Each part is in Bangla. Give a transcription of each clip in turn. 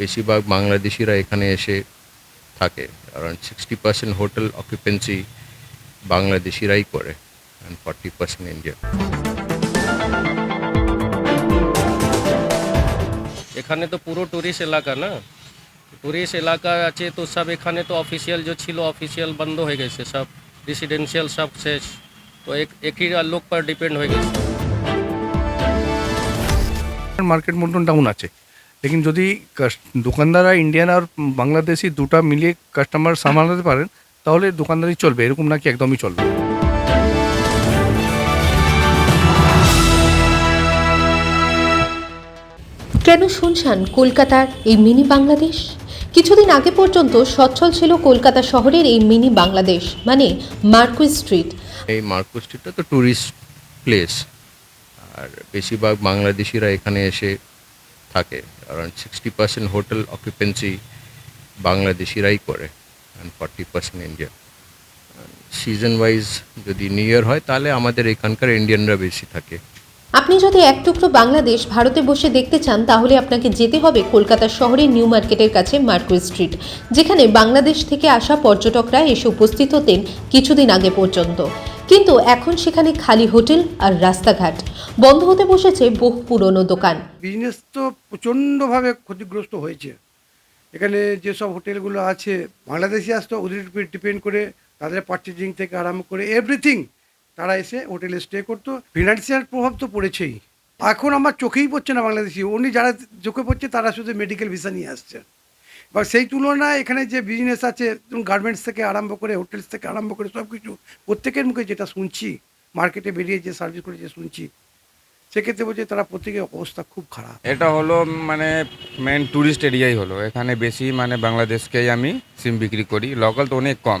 বেশিরভাগ বাংলাদেশিরা এখানে এসে থাকে। Around sixty percent hotel occupancy বাংলাদেশিরাই করে অ্যান্ড ফর্টি পার্সেন্ট ইন্ডিয়া এখানে তো পুরো টুরিস্ট এলাকা না? টুরিস্ট এলাকা আছে তো সব এখানে তো অফিসিয়াল যে ছিল অফিসিয়াল বন্ধ হয়ে গেছে, সব রেসিডেন্সিয়াল সব শেষ। তো এক, একই লোক পর ডিপেন্ড হয়ে গেছে। মার্কেট মতন ডাউন আছে। লেকিন যদি কাস- দোকানদাররা ইন্ডিয়ান আর বাংলাদেশি দুটা মিলিয়ে কাস্টমার সামলাতে পারেন তাহলে দোকানদারি চলবে এরকম নাকি একদমই চলবে কেন শুনছেন কলকাতার এই মিনি বাংলাদেশ? কিছুদিন আগে পর্যন্ত সচ্ছল ছিল কলকাতা শহরের এই মিনি বাংলাদেশ মানে মার্কুই স্ট্রিট। এই মার্কো স্ট্রিটটা তো ট্যুরিস্ট প্লেস আর বেশিরভাগ বাংলাদেশিরা এখানে এসে থাকে। Around sixty percent hotel occupancy বাংলাদেশিরাই করে and forty percent India season wise যদি নিউ ইয়ার হয়, তাহলে আমাদের এখানকার ইন্ডিয়ানরা বেশি থাকে। আপনি যদি এক টুকরো বাংলাদেশ ভারতে বসে দেখতে চান, তাহলে আপনাকে যেতে হবে কলকাতা শহরের নিউ মার্কেটের কাছে মার্কুই স্ট্রিট। যেখানে বাংলাদেশ থেকে আসা পর্যটকরা এসে উপস্থিত হতেন কিছুদিন আগে পর্যন্ত। কিন্তু এখন সেখানে খালি হোটেল আর রাস্তাঘাট। বন্ধ হতে বসেছে বহু পুরনো দোকান। বিজনেস তো প্রচণ্ডভাবে ক্ষতিগ্রস্ত হয়েছে। এখানে যেসব হোটেলগুলো আছে, বাংলাদেশি আসতো, ওদের উপর ডিপেন্ড করে তাদের পার্চেজিং থেকে আরম্ভ করে এভরিথিং তারা এসে হোটেলে স্টে করতো। ফিনান্সিয়াল প্রভাব তো পড়েছেই। এখন আমার চোখেই পড়ছে না বাংলাদেশি। উনি যারা চোখে পড়ছে তারা শুধু মেডিকেল ভিসা নিয়ে আসছে। বা সেই তুলনায় এখানে যে বিজনেস আছে গার্মেন্টস থেকে আরম্ভ করে হোটেলস থেকে আরম্ভ করে সব কিছু প্রত্যেকের মুখে যেটা শুনছি মার্কেটে বেরিয়ে যে সার্ভিস করে যে শুনছি, সেক্ষেত্রে বলছে তারা প্রত্যেকের অবস্থা খুব খারাপ। এটা হলো মানে মেন ট্যুরিস্ট এরিয়াই হলো। এখানে বেশি মানে বাংলাদেশকেই আমি সিম বিক্রি করি। লোকাল তো অনেক কম।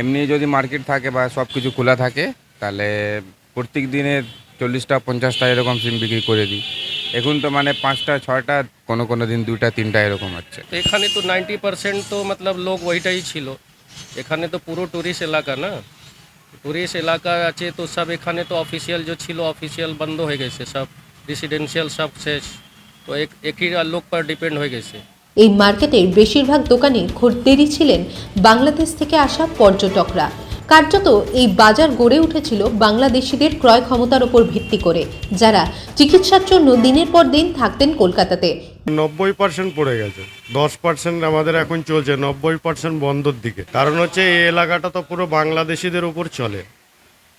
এমনি যদি মার্কেট থাকে বা সব কিছু খোলা থাকে, তাহলে প্রত্যেক দিনে চল্লিশটা, পঞ্চাশটা এরকম সিম বিক্রি করে দিই। এখন তো মানে পাঁচটা ছয়টা কোনো কোনো দিন দুইটা তিনটা এরকম হচ্ছে। তো এখানে তো নাইনটি পার্সেন্ট তো মতলব লোক ওইটাই ছিল। এখানে তো পুরো টুরিস্ট এলাকা না? টুরিস্ট এলাকা আছে তো সব এখানে তো অফিসিয়াল যে ছিল অফিসিয়াল বন্ধ হয়ে গেছে সব রেসিডেন্সিয়াল সব শেষ। তো এক একই লোক পর ডিপেন্ড হয়ে গেছে। এই মার্কেটের বেশিরভাগ দোকানে খদ্দেরই ছিলেন বাংলাদেশ থেকে আসা পর্যটকরা। কার্যত এই বাজার গড়ে উঠেছিল বাংলাদেশিদের ক্রয় ক্ষমতার উপর ভিত্তি করে, যারা চিকিৎসার জন্য দিনের পর দিন থাকতেন কলকাতাতে। নব্বই পার্সেন্ট পড়ে গেছে। দশ পার্সেন্ট আমাদের এখন চলছে, নব্বই পার্সেন্ট বন্ধর দিকে। কারণ হচ্ছে এই এলাকাটা তো পুরো বাংলাদেশিদের উপর চলে।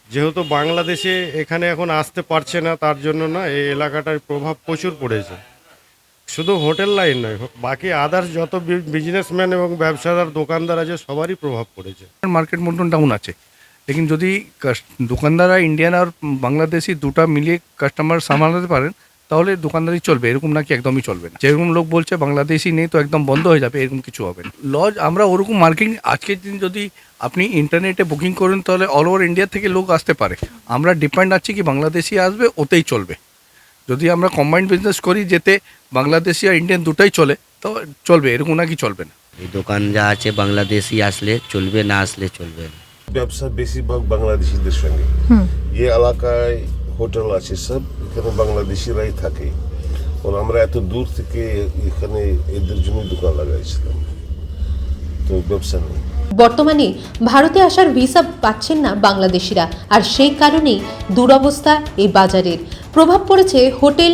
যেহেতু বাংলাদেশে এখানে এখন আসতে পারছে না, তার জন্য না এই এলাকাটার প্রভাব প্রচুর পড়েছে। শুধু হোটেল লাইন নয় বাকি আদার্স যত বিজনেসম্যান এবং ব্যবসাদার, দোকানদার আছে, সবারই প্রভাব পড়েছে। মার্কেট মতন ডাউন আছে। লেকিন যদি দোকানদাররা ইন্ডিয়ান আর বাংলাদেশি দুটা মিলিয়ে কাস্টমার সামলাতে পারেন, তাহলে দোকানদারি চলবে, এরকম নাকি একদমই চলবে না। যেরকম লোক বলছে, বাংলাদেশি নেই তো একদম বন্ধ হয়ে যাবে, এরকম কিছু হবে না। লজ আমরা ওরকম মার্কেটিং আজকের দিন যদি আপনি ইন্টারনেটে বুকিং করেন, তাহলে অল ওভার ইন্ডিয়া থেকে লোক আসতে পারে। আমরা ডিপেন্ড আছি কি বাংলাদেশি আসবে, ওতেই চলবে। যদি আমরা কম্বাইন্ড বিজনেস করি যেতে বাংলাদেশি আর ইন্ডিয়ান দুটাই চলে তো চলবে এরকম নাকি চলবে না? এই দোকান যা আছে বাংলাদেশি আসলে চলবে না আসলে চলবে না। ব্যবসা বেশিরভাগ বাংলাদেশিদের সঙ্গে। যে এলাকায় হোটেল আছে সব এখানে বাংলাদেশিরাই থাকে। আর আমরা এত দূর থেকে এখানে এদের জন্য দোকান লাগাইছিলাম। তো ব্যবসা নেই। বর্তমানে ভারতে আসার ভিসা পাচ্ছেন না বাংলাদেশিরা আর সেই কারণেই দুরবস্থা এই বাজারের। প্রভাব পড়েছে হোটেল,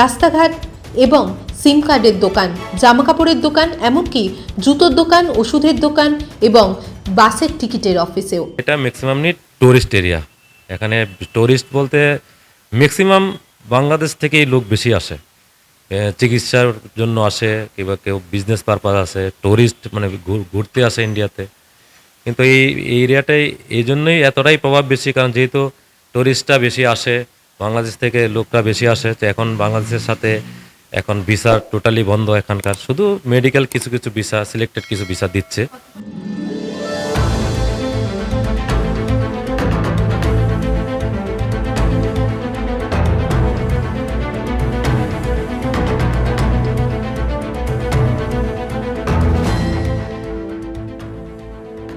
রাস্তাঘাট এবং সিম কার্ডের দোকান, জামাকাপড়ের দোকান, এমনকি জুতোর দোকান, ওষুধের দোকান এবং বাসের টিকিটের অফিসেও। এটা ম্যাক্সিমামলি টুরিস্ট এরিয়া এখানে টুরিস্ট বলতে ম্যাক্সিমাম বাংলাদেশ থেকেই লোক বেশি আসে। চিকিৎসার জন্য আসে, কিংবা কেউ বিজনেস পারপাস আসে টুরিস্ট মানে ঘুরতে আসে ইন্ডিয়াতে কিন্তু এই এই এরিয়াটাই এই জন্যই এতটাই প্রভাব বেশি, কারণ যেহেতু টুরিস্টটা বেশি আসে বাংলাদেশ থেকে লোকরা বেশি আসে, তো এখন বাংলাদেশের সাথে এখন ভিসা টোটালি বন্ধ এখানকার। শুধু মেডিকেল কিছু কিছু ভিসা সিলেক্টেড কিছু ভিসা দিচ্ছে।